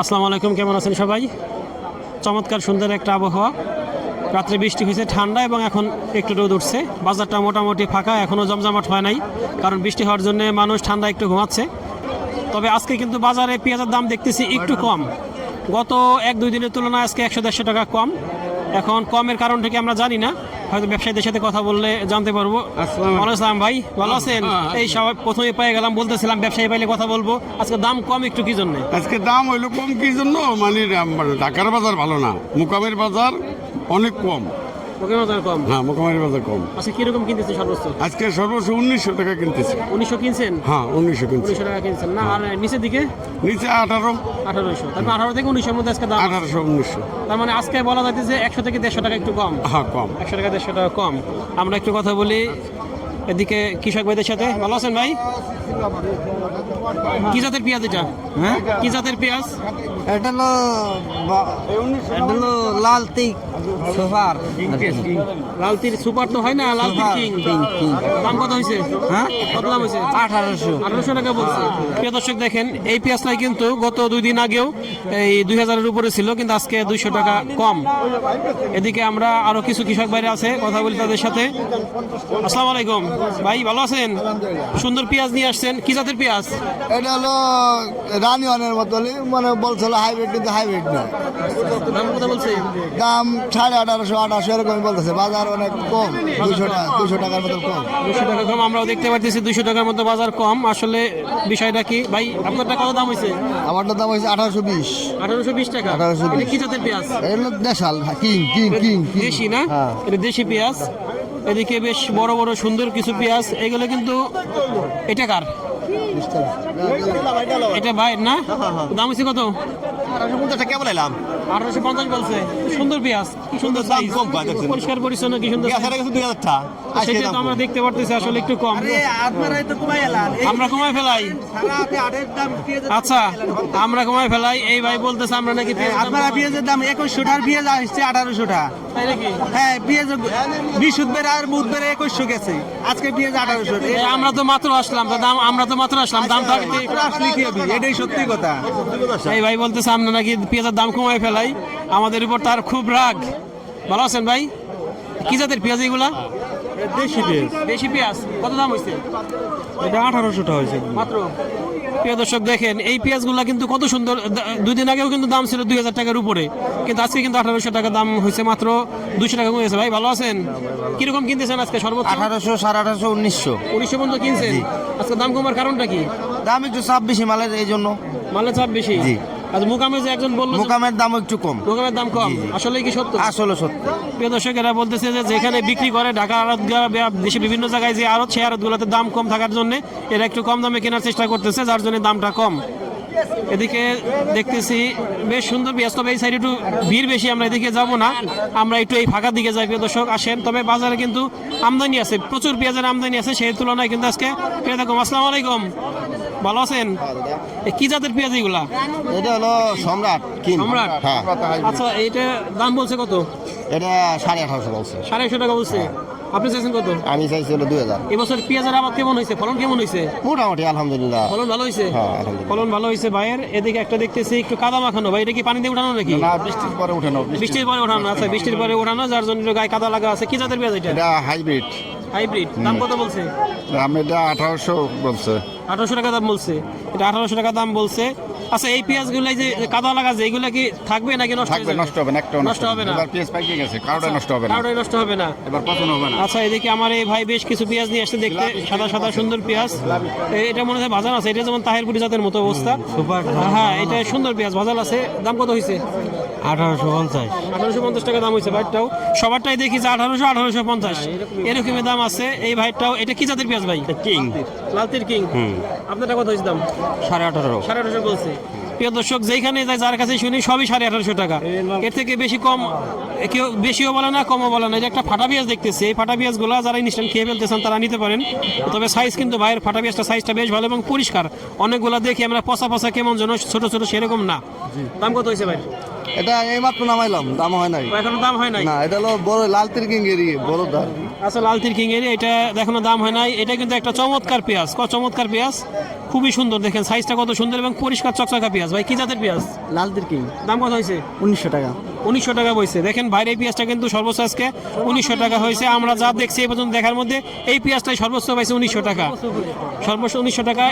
আসসালামু আলাইকুম, কেমন আছেন সবাই? চমৎকার সুন্দর একটা আবহাওয়া। রাত্রে বৃষ্টি হয়েছে, ঠান্ডা এবং এখন একটু রোদ উঠছে। বাজারটা মোটামুটি ফাঁকা এখনও জমজমাট হয় নাই। কারণ বৃষ্টি হওয়ার জন্য মানুষ ঠান্ডা একটু ঘুমাচ্ছে। তবে আজকে কিন্তু বাজারে পেঁয়াজের দাম দেখতেছি একটু কম। গত এক দুই দিনের তুলনায় আজকে একশো দেড়শো টাকা কম। এখন কমের কারণটা কি আমরা জানি না। হয়তো ব্যবসায়ীদের সাথে কথা বললে জানতে পারব। আসসালাম ভাই ভালো আছেন? এই সবাই প্রথমে পেয়ে গেলাম বলতেছিলাম ব্যবসায়ী পাইলে কথা বলব। আজকে দাম কম একটু কি জন্য? আজকে দাম হইল কম কি জন্য? মানে ঢাকার বাজার ভালো না মুকামের বাজার অনেক কম। বাজার কম? হ্যাঁ মুকামের বাজার কম। আচ্ছা কীরকম সর্বোচ্চ? আজকে সর্বোচ্চ উনিশশো টাকা কিনতেছে। উনিশশো কিনছেন? হ্যাঁ উনিশশো কিনছে। উনিশশো টাকা কিনছেন। না আর নিচের দিকে? নিচে আঠারো। আঠারোশো। তারপর আঠারো থেকে উনিশশোর মধ্যে আজকে দাম আঠারোশো উনিশশো। তার মানে আজকে বলা যাচ্ছে একশো থেকে দেড়শো টাকা একটু কম। হ্যাঁ কম। একশো টাকা দেড়শো টাকা কম। আমরা একটু কথা বলি এদিকে কৃষক ভাইদের সাথে। ভালো আছেন ভাই? কি জাতের পেঁয়াজ এটা? হ্যাঁ? কি জাতের পেঁয়াজ? এটা হলো এটা হলো লাল তিক সোফার লালতির সুপার তো হয় না সুপার, কিং। King, king. দাম কত হয়েছে হ্যাঁ? কত দাম হয়েছে আঠারোশো। আঠারোশো টাকা বলছে। প্রিয় দর্শক দেখেন এই পেঁয়াজটাই কিন্তু গত দুই দিন আগেও এই দুই হাজারের উপরে ছিল কিন্তু আজকে দুইশো টাকা কম। এদিকে আমরা আরও কিছু কৃষক বাইরে আছে কথা বলি তাদের সাথে। আসসালামু আলাইকুম। ভাই ভালো আছেন? সুন্দর পেঁয়াজ নিয়ে আসছেন। কি জাতের পেঁয়াজ? এটা হলো রানী অনের মতো মানে বলছিল হাইব্রিড কিন্তু হাইব্রিড না দাম কথা বলছে? দাম সাড়ে আঠারোশো আঠারোশো এরকমই বলতেছে। বাজার অনেক কম দুশো টাকা দুশো টাকার মতো কম। দুশো টাকা কম আমরাও দেখতে পাচ্ছি দুশো টাকার মতো বাজার কম। আসলে বিষয়টা কি? ভাই আপনারটা কত দাম হয়েছে আমারটার দাম হয়েছে আঠারোশো বিশ। আঠারোশো বিশ টাকা? 1820 এটা কি জাতের পেঁয়াজ? এটা হলো দেশাল কিং কিং কিং কিং। দেশি না? হ্যাঁ। এটা দেশি পেঁয়াজ। এদিকে বেশ বড় বড় সুন্দর কিছু পেঁয়াজ। এগুলো কিন্তু এটা কার? এটা ভাই না? দাম হচ্ছে কত? কেমন এলাম? আঠারোশো পঞ্চাশ বলছে। সুন্দর পেঁয়াজ কি সুন্দর দাম size। কম পায় দেখছেন। পরিষ্কার পরিচ্ছন্ন কি সুন্দর গ্যাসের কাছে দুই হাজার টাকা। আজকে সেটা তো আমরা দেখতে পারতেছি আসলে একটু কম। আমরা কমায় ফেলাই। আচ্ছা আমরা কমায় ফেলাই। এই ভাই বলতেছে আমরা নাকি আপনারা পেঁয়াজের দাম একুশশো টাকার পেঁয়াজ আসছে আঠারোশো টাকা। হ্যাঁ পেঁয়াজ বৃহস্পতিবার আর বুধবার একুশশো গেছে। আজকে পেঁয়াজ আঠারোশো। আমরা তো মাত্র আসলাম দাম আমরা তো মাত্র আসলাম। দাম থাকতে আসলে কি এটাই সত্যি কথা। এই ভাই বলতেছে আমরা নাকি পেঁয়াজের দাম কমায় ফেলাই। আমাদের উপর তার খুব রাগ। ভালো আছেন ভাই? কি জাতের পেঁয়াজ এগুলা? দেশি পেঁয়াজ। দেশি পেঁয়াজ। কত দাম হয়েছে এটা আঠারোশো টাকা হয়েছে মাত্র? প্রিয় দর্শক দেখেন এই পেঁয়াজগুলা কিন্তু কত সুন্দর। দা- দুই দিন আগেও কিন্তু দাম ছিল দুই হাজার টাকার উপরে। কিন্তু আজকে কিন্তু আঠারোশো টাকা দাম হয়েছে মাত্র দুশো টাকা কমে ভাই ভালো আছেন? কীরকম কিনতেছেন আজকে সর্বোচ্চ? আঠারোশো সাড়ে আঠারোশো উনিশশো। উনিশশো পর্যন্ত কিনছেন? আজকে দাম কমার কারণটা কি? দাম একটু চাপ বেশি মালের এই জন্য। মালের চাপ বেশি? জি। আচ্ছা মুকামে যে একজন বলল মুকামের দাম একটু কম। মুকামের দাম কম? আসলে কি সত্য? আসলে সত্য। প্রিয় দর্শক এরা বলতেছে যে যেখানে বিক্রি করে ঢাকা আড়ত দেশে বিভিন্ন জায়গায় যে আড়ত সেই আড়তগুলোতে দাম কম থাকার জন্য এরা একটু কম দামে কেনার চেষ্টা করতেছে যার জন্য দামটা কম। এদিকে দেখতেছি বেশ সুন্দর পেঁয়াজ তবে এই সাইডে একটু ভিড় বেশি আমরা এদিকে যাব না। আমরা একটু এই ফাঁকার দিকে যাই প্রিয় দর্শক আসেন। তবে বাজারে কিন্তু আমদানি আছে প্রচুর পেঁয়াজের আমদানি আছে সেই তুলনায় কিন্তু আজকে পেয়ে থাকুন আসসালামু আলাইকুম। ভালো আছেন? কি জাতের পেঁয়াজ এগুলা? এটা হলো সম্রাট সম্রাট? হ্যাঁ। আচ্ছা এইটা দাম বলছে কত? এটা সাড়ে আঠারোশো বলছে। সাড়ে একশো টাকা বলছে। আপনি চাইছেন কত? আমি চাইছি হলো দুই হাজার। এবছর পেঁয়াজের আবাদ কেমন হয়েছে? ফলন কেমন হয়েছে? মোটামুটি আলহামদুলিল্লাহ। ফলন ভালো হয়েছে? হ্যাঁ, ফলন ভালো হয়েছে ভাইয়ের। এদিকে একটা দেখতেছি একটু কাদা মাখানো। ভাই এটা কি পানি দিয়ে উঠানো নাকি? না বৃষ্টির পরে উঠে নাও বৃষ্টির পরে ওঠানো আচ্ছা বৃষ্টির পরে ওঠানো যার জন্য গায়ে কাদা লাগা আছে। কি জাতের পেঁয়াজ এটা? এটা হাইব্রিড। হাইব্রিড। দাম কত বলছে? দাম এটা আঠারোশো বলছে। আঠারোশো টাকা দাম বলছে। এটা আঠারোশো টাকা দাম বলছে। আচ্ছা এই পেঁয়াজগুলো যে কাদা লাগা আছে এইগুলো কি থাকবে নাকি নষ্ট হয়ে থাকবে নষ্ট হবে না একটা নষ্ট হবে না। এবার পেঁয়াজ পাইকে গেছে কারোটা নষ্ট হবে না। কারোটাই নষ্ট হবে না। এবার পচন হবে না। আচ্ছা এদিকে আমার এই ভাই বেশ কিছু পেঁয়াজ নিয়ে আসছে দেখতে সাদা সাদা সুন্দর পেঁয়াজ। এটা মনে হয় ভাজান আছে এটা যেমন তাহেরপুরি জাতের মতো অবস্থা। সুপার হ্যাঁ এটা সুন্দর পেঁয়াজ ভাজাল আছে। দাম কত হয়েছে আঠারোশো পঞ্চাশ। আঠারোশো পঞ্চাশ টাকা দাম হয়েছে ভাইটাও। সবারটাই দেখি যে আঠারোশো আঠারোশো পঞ্চাশ। এরকমই। দাম আছে। এই ভাইটাও এটা কি জাতের পেঁয়াজ ভাই? কিং। লালতির কিং। আপনারটা কত হয়েছে দাম? সাড়ে আঠারো। সাড়ে আঠারোশো বলছে। প্রিয় দর্শক যেখানে যায় যার কাছে শুনি সবই সাড়ে আঠারোশো টাকা। এর থেকে বেশি কম কেউ বেশিও বলে না কমও বলে না। এটা একটা ফাটা পেঁয়াজ দেখতেছি এই ফাটা পেঁয়াজগুলো যারা ইনস্ট্যান্ট খেয়ে ফেলতেছেন তারা নিতে পারেন। তবে সাইজ কিন্তু ভাইয়ের ফাটা পেঁয়াজটা সাইজটা বেশ ভালো এবং পরিষ্কার। অনেকগুলো দেখি আমরা পচা পচা কেমন যেন ছোট ছোট সেরকম না। দাম কত হয়েছে ভাই? এটা এইমাত্র নামাইলাম দাম হয় নাই। এখনও দাম হয় নাই? না এটা হলো বড় লাল তিরকিং এরি বড় দাম। আচ্ছা লাল তির কিং এটা এখনও দাম হয় নাই। এটা কিন্তু একটা চমৎকার পেঁয়াজ। ক চমৎকার পেঁয়াজ? খুবই সুন্দর। দেখেন সাইজটা কত সুন্দর এবং পরিষ্কার চকচকা পেঁয়াজ। ভাই কি জাতের পেঁয়াজ? লালদের কি। দাম কত হয়েছে? উনিশশো টাকা। উনিশশো টাকা বইছে দেখেন বাইরে এই পেঁয়াজটা কিন্তু সর্বোচ্চ আজকে উনিশশো টাকা হয়েছে। আমরা যা দেখছি এই পর্যন্ত দেখার মধ্যে এই পেঁয়াজটাই সর্বোচ্চ পাইছে উনিশশো টাকা। সর্বোচ্চ উনিশশো টাকা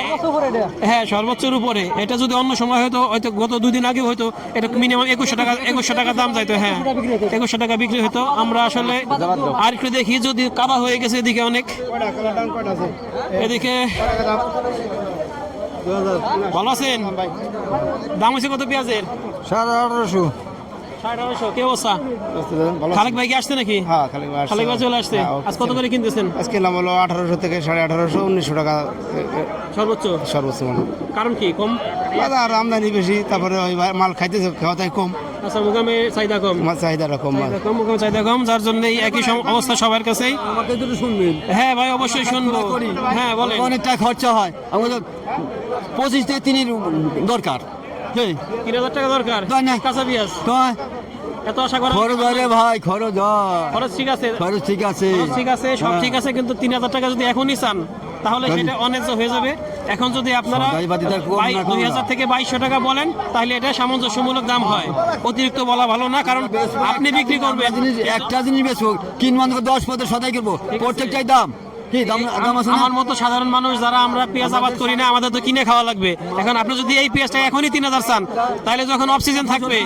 হ্যাঁ সর্বোচ্চের উপরে। এটা যদি অন্য সময় হয়তো হয়তো গত দুদিন আগে হয়তো এটা মিনিমাম একুশশো টাকা একুশশো টাকা দাম যাইতো হ্যাঁ একুশশো টাকা বিক্রি হতো। আমরা আসলে আর একটু দেখি যদি কাবা হয়ে গেছে এদিকে অনেক। এদিকে ভালো আছেন? দাম হয়েছে কত পেঁয়াজের? সাড়ে আঠারোশো। সাড়ে আঠারোশো কে অবস্থা? খালেক ভাই কি আসছে নাকি? হ্যাঁ খালেক ভাই চলে আসছে। হ্যাঁ, আজ কত করে কিনতেছেন? আজকে নাম হলো আঠারোশো থেকে সাড়ে আঠারোশো উনিশশো টাকা সর্বোচ্চ? সর্বোচ্চ মানে কারণ কি কম? বাজার আমদানি বেশি তারপরে ওই মাল খাইতেছে খাওয়াটাই কম। আচ্ছা মুকামে চাহিদা কম? চাহিদা কম মুকামে চাহিদা কম যার জন্য একই অবস্থা সবার কাছেই। আমাকে শুনবেন। হ্যাঁ ভাই অবশ্যই শুনব। হ্যাঁ বলেন। অনেকটা খরচা হয়। আমাদের পঁচিশ থেকে তিনের দরকার। হ্যাঁ। তিন হাজার টাকা দরকার। কাঁচা পেঁয়াজ। এত আশা করা খরচ ভাই খরচ খরচ ঠিক আছে। খরচ ঠিক আছে। ঠিক আছে সব হ্যাঁ। ঠিক আছে কিন্তু তিন হাজার টাকা যদি এখনই চান তাহলে সেটা অনেক হয়ে যাবে। এখন যদি আপনারা দুই হাজার থেকে বাইশশো টাকা বলেন তাহলে এটা সামঞ্জস্যমূলক দাম হয়। অতিরিক্ত বলা ভালো না কারণ আপনি বিক্রি করবেন। একটা জিনিস বেচবো কিনবো দশ পথে সদাই করব প্রত্যেকটাই দাম। কি দাম দাম আছে আমার মতো সাধারণ মানুষ যারা আমরা পেঁয়াজ আবাদ করি না আমাদের তো কিনে খাওয়া লাগবে। এখন আপনি যদি এই পেঁয়াজটা এখনই তিন হাজার চান তাহলে যখন অফ সিজন থাকবে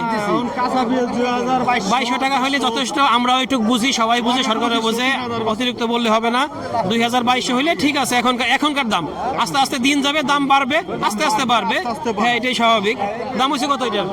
বাইশশো। টাকা হলে যথেষ্ট আমরাও একটু বুঝি সবাই বুঝে সরকারও বুঝে অতিরিক্ত বললে হবে না। দুই হাজার বাইশশো হলে ঠিক আছে এখনকার এখনকার দাম। আস্তে আস্তে দিন যাবে দাম বাড়বে আস্তে আস্তে বাড়বে। হ্যাঁ এটাই স্বাভাবিক। দাম হচ্ছে কত এটা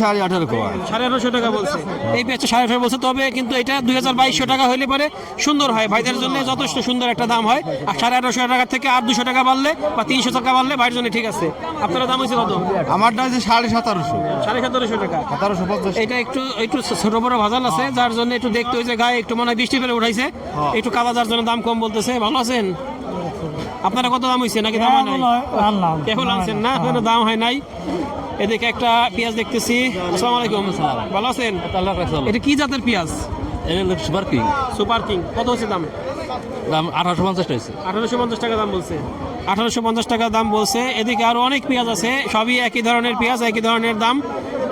সাড়ে আঠারো সাড়ে আঠারোশো টাকা বলছে। এই পেঁয়াজটা সাড়ে আঠারো বলছে তবে কিন্তু এটা দুই হাজার বাইশশো টাকা হলে পরে সুন্দর হয়। ভাইদের জন্য যথেষ্ট সুন্দর একটা দাম হয়। আর সাড়ে আঠারোশো টাকা থেকে আর দুশো টাকা বাড়লে বা তিনশো টাকা বাড়লে ভাইয়ের জন্য ঠিক আছে। আপনার দাম হয়েছে কত? আমারটা হচ্ছে সাড়ে সতেরোশো। সাড়ে সতেরোশো টাকা। সতেরোশো পঞ্চাশ। এটা একটু একটু ছোট বড় ভাজাল আছে যার জন্য একটু দেখতে হয়েছে গায়ে একটু মনে হয় বৃষ্টি পেরে উঠাইছে। একটু কাদা যার জন্য দাম কম বলতেছে। ভালো আছেন? আপনারা কত দাম হয়েছে নাকি দাম হয় নাই? কেবল আনছেন না? কোনো দাম হয় নাই। এদিকে একটা পেঁয়াজ দেখতেছি। আসসালামু আলাইকুম। ভালো আছেন? এটা কি জাতের পেঁয়াজ? Super king. Super king. কত হচ্ছে দাম? দাম আঠারোশো পঞ্চাশ হয়েছে আঠারোশো পঞ্চাশ টাকা দাম বলছে। আঠারোশো পঞ্চাশ টাকা দাম বলছে। এদিকে আরও অনেক পেঁয়াজ আছে। সবই একই ধরনের পেঁয়াজ একই ধরনের দাম।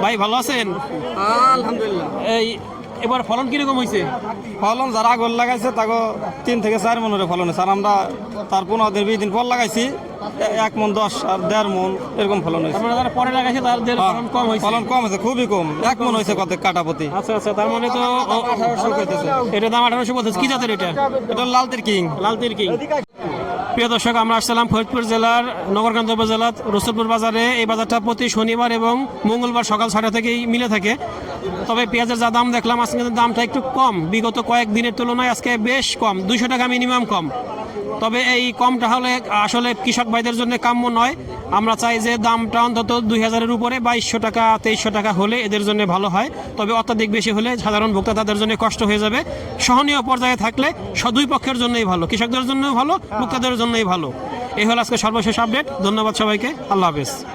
ভাই ভালো আছেন? আলহামদুলিল্লাহ। এই এবার ফলন কীরকম হয়েছে ফলন যারা আগর লাগাইছে তাকে তিন থেকে চার মনের ফলন হয়েছে আর আমরা তার পনেরো দিন বিশ দিন পর লাগাইছি এক মন দশ আর দেড় মন এরকম ফলন হয়েছে যারা পরে লাগাইছে তাদের হ্যাঁ, ফলন কম হয়েছে ফলন কম হয়েছে খুবই কম। এক মন হয়েছে কত কাটা প্রতি। আচ্ছা আচ্ছা তার মানে তো এটা দাম আঠারোশো বলতেছে কি জাতের এটা? এটা লালতির কিং। লালতির কিং। প্রিয় দর্শক, আমরা আসছিলাম ফরিদপুর জেলার নগরকান্ত উপজেলার রসুলপুর বাজারে। এই বাজারটা প্রতি শনিবার এবং মঙ্গলবার সকাল ছটা থেকেই মিলে থাকে। তবে পেঁয়াজের যা দাম দেখলাম, আজকে দামটা একটু কম। বিগত কয়েক দিনের তুলনায় আজকে বেশ কম দুশো টাকা মিনিমাম কম। তবে এই কমটা হলে আসলে কৃষক ভাইদের জন্য কাম্য নয়। আমরা চাই যে দামটা অন্তত দুই হাজারের উপরে বাইশশো টাকা, তেইশশো টাকা হলে এদের জন্য ভালো হয়। তবে অত্যাধিক বেশি হলে সাধারণ ভোক্তা তাদের জন্য কষ্ট হয়ে যাবে। সহনীয় পর্যায়ে থাকলে দুই পক্ষের জন্যই ভালো, কৃষকদের জন্যই ভালো, ভোক্তাদের জন্যই ভালো। এই হলো আজকে সর্বশেষ আপডেট ধন্যবাদ সবাইকে। আল্লাহ হাফেজ।